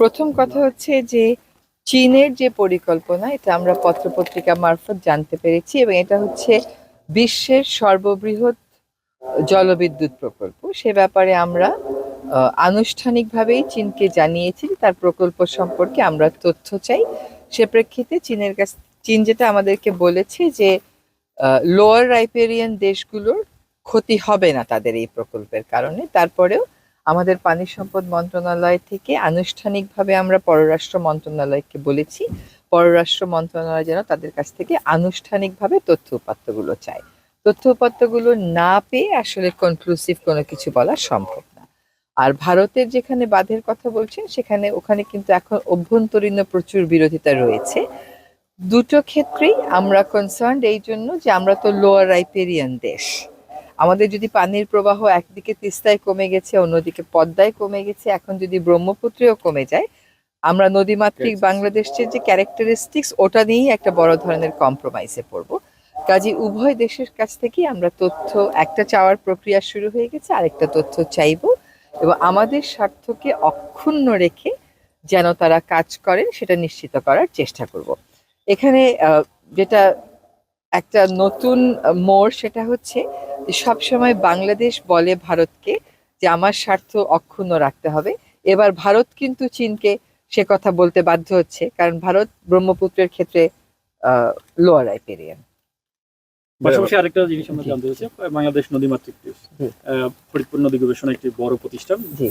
প্রথম কথা হচ্ছে যে চীনের যে পরিকল্পনা, এটা আমরা পত্রপত্রিকা মারফত জানতে পেরেছি এবং এটা হচ্ছে বিশ্বের সর্ববৃহৎ জলবিদ্যুৎ প্রকল্প। সে ব্যাপারে আমরা আনুষ্ঠানিকভাবেই চীনকে জানিয়েছি তার প্রকল্প সম্পর্কে আমরা তথ্য চাই। সে প্রেক্ষিতে চীনের কাছ, চীন যেটা আমাদেরকে বলেছে যে লোয়ার রাইপেরিয়ান দেশগুলোর ক্ষতি হবে না তাদের এই প্রকল্পের কারণে। তারপরেও আমাদের পানি সম্পদ মন্ত্রণালয় থেকে আনুষ্ঠানিকভাবে আমরা পররাষ্ট্র মন্ত্রণালয়কে বলেছি। পররাষ্ট্র মন্ত্রণালয় যেন তাদের কাছ থেকে আনুষ্ঠানিকভাবে তথ্য উপাত্তগুলো চায়। তথ্য উপাত্তগুলো না পেয়ে আসলে কনক্লুসিভ কোনো কিছু বলা সম্ভব না। আর ভারতের যেখানে বাঁধের কথা বলছেন, সেখানে ওখানে কিন্তু এখন অভ্যন্তরীণ প্রচুর বিরোধিতা রয়েছে। দুটো ক্ষেত্রেই আমরা কনসার্ন এই জন্য যে আমরা তো লোয়ার রাইপেরিয়ান দেশ। আমাদের যদি পানির প্রবাহ একদিকে তিস্তায় কমে গেছে অন্যদিকে পদ্মায় কমে গেছে এখন যদি ব্রহ্মপুত্রেও কমে যায় আমরা নদীমাতৃক বাংলাদেশের যে ক্যারেক্টারিস্টিক্স ওটা নিয়েই একটা বড় ধরনের কম্প্রোমাইজে পড়ব। কাজে উভয় দেশের কাছ থেকেই আমরা তথ্য একটা চাওয়ার প্রক্রিয়া শুরু হয়ে গেছে আরেকটা তথ্য চাইব এবং আমাদের স্বার্থকে অক্ষুণ্ণ রেখে যেন তারা কাজ করেন সেটা নিশ্চিত করার চেষ্টা করব। এখানে যেটা একটা নতুন মোড় সেটা হচ্ছে সবসময় বাংলাদেশ বলে ভারতকে যে আমার স্বার্থ অক্ষুণ্ণ রাখতে হবে। এবার ভারত কিন্তু চীনকে সে কথা বলতে বাধ্য হচ্ছে কারণ ভারত ব্রহ্মপুত্রের ক্ষেত্রে লোয়ার আইপেরিয়ান। পাশাপাশি আরেকটা জিনিস আমরা জানতে চাইছি বাংলাদেশ নদীমাতৃক দেশ। ফরিদপুর নদী গবেষণা একটি বড় প্রতিষ্ঠান।